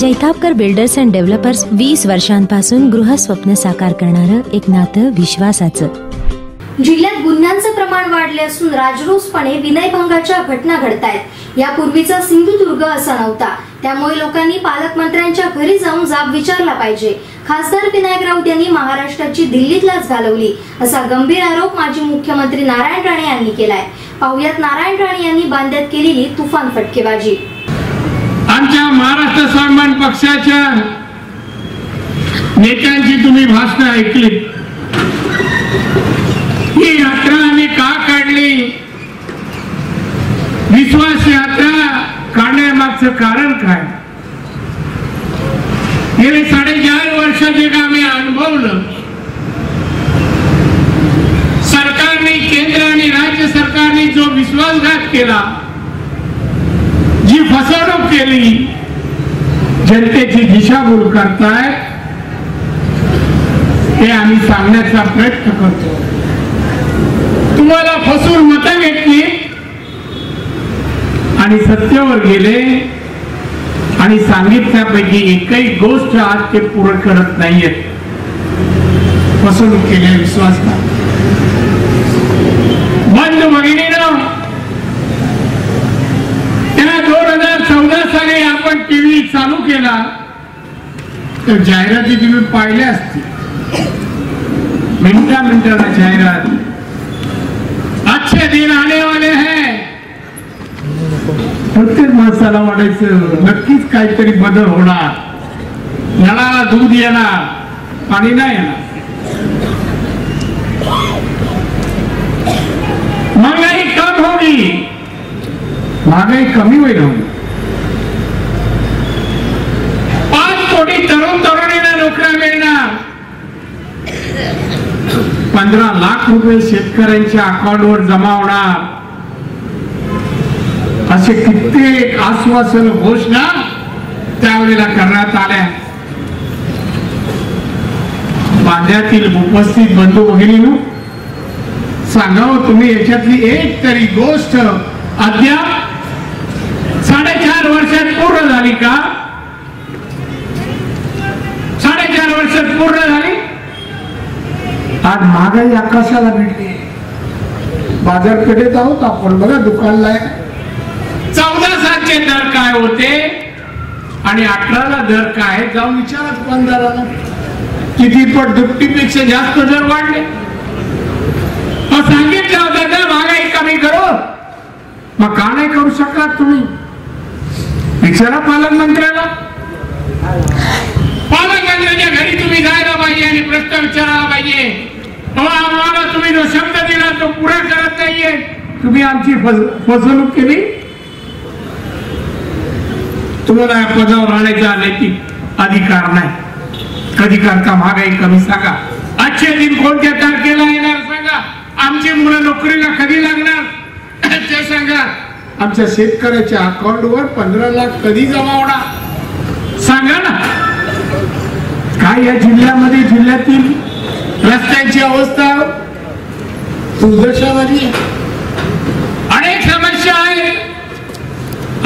Jaitapkar builders and developers वीस वर्षांपासून गृहस्वप्न साकार करणारं एक नातं विश्वासाचं. जिल्ह्यात गुन्ह्यांचं प्रमाण वाढले असून राजरोसपणे विनयभंगाच्या घटना घडत आहेत यापूर्वीचा सिंधुदुर्ग असा नव्हता. त्यामुळे लोकांनी पालकमंत्र्यांच्या घरी जाऊन जाब विचारला पाहिजे. खासदार विनायक राऊत यांनी महाराष्ट्राची दिल्लीत लाच घालवली असा गंभीर आरोप माजी मुख्यमंत्री नारायण राणे यांनी केलाय. पाहुयात नारायण राणे यांनी बांध्यात केलेली तुफान फटकेबाजी. आमच्या महाराष्ट्र स्वाभिमान पक्षाच्या नेत्यांची तुम्ही भाषण ऐकली. ही यात्रा आम्ही का काढली? विश्वास यात्रा काढण्यामागचं कारण काय? गेले साडेचार वर्ष जे का आम्ही अनुभवलं सरकारने केंद्र आणि राज्य सरकारने जो विश्वासघात केला जी फसवणूक केली जनतेची दिशाभूल करताय हे आम्ही सांगण्याचा प्रयत्न करतो. तुम्हाला फसून मतं घेतली आणि सत्तेवर गेले आणि सांगितल्यापैकी एकही गोष्ट आज ते पूर्ण करत नाहीयेत फसवणूक केली विश्वासघात बंद भगिनी त्या दोन हजार आपण टीव्ही चालू केला तर जाहिराती तुम्ही पाहिल्या असतील. मिनटा मिनटाला जाहिरात. अच्छे दिन आने वाले है. प्रत्येक माणसाला वाटायचं नक्कीच काहीतरी बदल होणार. नळाला दूध येणार पाणी नाही येणार. महागाई कम होगी महागाई कमी होईल. पंधरा लाख रुपये शेतकऱ्यांच्या अकाउंटवर जमा होणार. असे कित्येक आश्वासन घोषणा त्यावेळेला करण्यात आल्या. बांध्यातील उपस्थित बंधू भगिनी सांगावं तुम्ही याच्यातली एक तरी गोष्ट अद्याप साडेचार वर्षात पूर्ण झाली का? साडेचार वर्षात पूर्ण झाली? आज महागाई आकाशाला भेटली बाजारपेठेत आहोत आपण. बघा दुकानला आहे. चौदा सातचे दर काय होते? आणि अठराला दर काय जाऊन विचारा दुकानदाराला. किती पट दुपटीपेक्षा जास्त दर वाढले. मग सांगितलं होतं ना महागाई कमी करू. मग का नाही करू शकत तुम्ही? विचारा पालकमंत्र्याला. पालकमंत्र्याच्या घरी तुम्ही जायला पाहिजे आणि प्रश्न विचारायला पाहिजे बाबा आम्हाला तुम्ही जो शब्द दिला तो पुरा करत नाहीये. तुम्ही आमची फसवणूक केली. तुम्हाला या पदावर राहण्याचा नैतिक अधिकार नाही. कधी करता महागाई कमी सांगा. आजचे दिन कोणत्या तारखेला येणार सांगा. आमची मुलं नोकरीला कधी लागणार? ते सांगा. आमच्या शेतकऱ्याच्या अकाउंटवर पंधरा लाख कधी जमा होणार? सांगा ना. काय या जिल्ह्यामध्ये जिल्ह्यातील रस्त्यांची अवस्था दुर्दशावाली अनेक समस्या आहेत.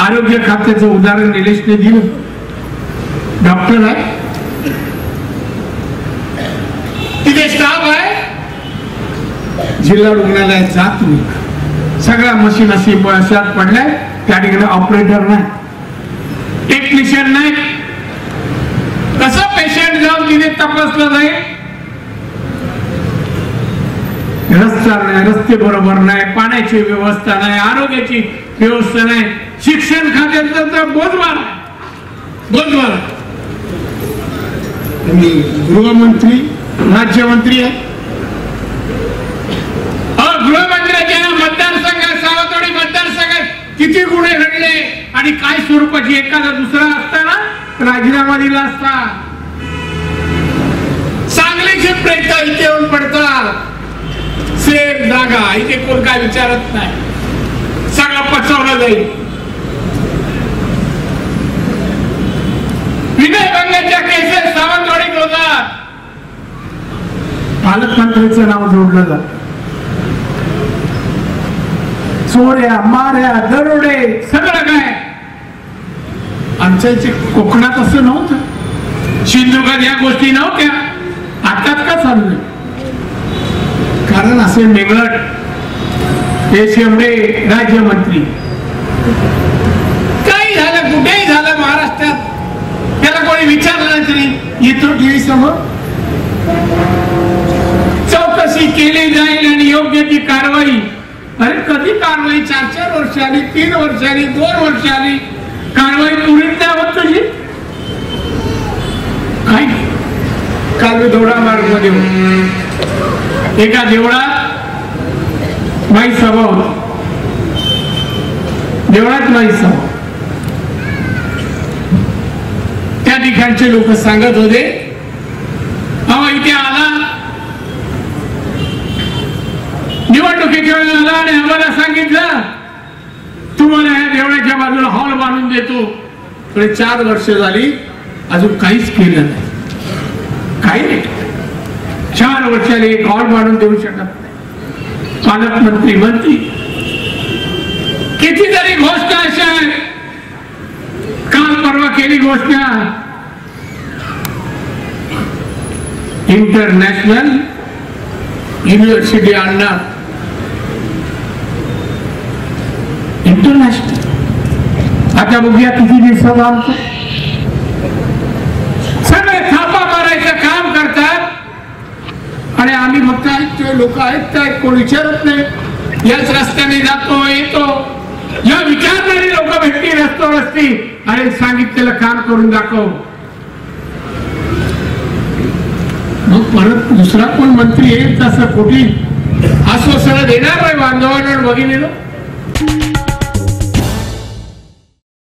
आरोग्य खात्याचं उदाहरण निलेशने दिलं. डॉक्टर आहे. तिथे स्टाफ आहे. जिल्हा रुग्णालयात जा तुम्ही सगळ्या मशीन अशी बळशात पडल्या. त्या ठिकाणी ऑपरेटर नाही. टेक्निशियन नाही. कसं पेशंट जाऊन तिथे तपासलं जाईल? रस्ता नाही रस्ते बरोबर नाही पाण्याची व्यवस्था नाही आरोग्याची व्यवस्था नाही शिक्षण खात्याचं बोधवार मी गृहमंत्री राज्यमंत्री आहे. गृहमंत्र्याच्या मतदारसंघात सावतवाडी मतदारसंघात किती गुन्हे घडले आणि काय स्वरूपाची एखादा दुसरा असताना राजीनामा दिला असता. सेम जागा इथे कोण काय विचारत नाही. सगळं पचवलं जाईल. विनयभंगाच्या केसेस सावंतवाडीत होतात पालकमंत्र्यांचं नाव जोडलं जात. चोऱ्या माऱ्या दरोडे सगळं काय? आमच्या इथे कोकणात असं नव्हतं. सिंधुकात या गोष्टी नव्हत्या. आताच का चाललंय कारण असे मेंगळट हे शेवडे राज्यमंत्री. काही झालं कुठेही झालं महाराष्ट्रात? त्याला कोणी विचारलं तरी? येतो टीव्ही समोर? चौकशी केली जाईल आणि योग्य ती कारवाई. अरे कधी कारवाई? चार चार वर्षांनी तीन वर्षांनी दोन वर्ष आली. कारवाई पुढील नाही होत तुझी. काय काल मी दौडा मार्गमध्ये एका देवळात माई सभा देवळात माई सभा त्या ठिकाणचे लोक सांगत होते अहो इथे आला. निवडणुकीच्या वेळेला आला आणि आम्हाला सांगितलं तुम्हाला या देवळाच्या बाजूला हॉल बांधून देतो पुढे चार वर्ष झाली अजून काहीच केलं नाही. काही नाही. चार वर्षाने एक हॉल बांधून देऊ शकत नाही. पालकमंत्री मंत्री कितीतरी घोषणा अशा आहेत काल परवा केली घोषणा इंटरनॅशनल युनिव्हर्सिटी आणणार. इंटरनॅशनल. आता बघूया किती दिवसात आणतो सगळे थापा मारायचं काम करतात आणि आम्ही फक्त ऐकतोय लोक ऐकतायत कोण विचारत नाही. याच रस्त्याने जातो येतो. या विचारणारी लोक भेटली रस्तो रस्ती अरे सांगितलेलं काम करून दाखव. मग परत दुसरा कोण मंत्री येईल तसं कुठे आश्वासनं देणार नाही बांधवांना भगिनीनं?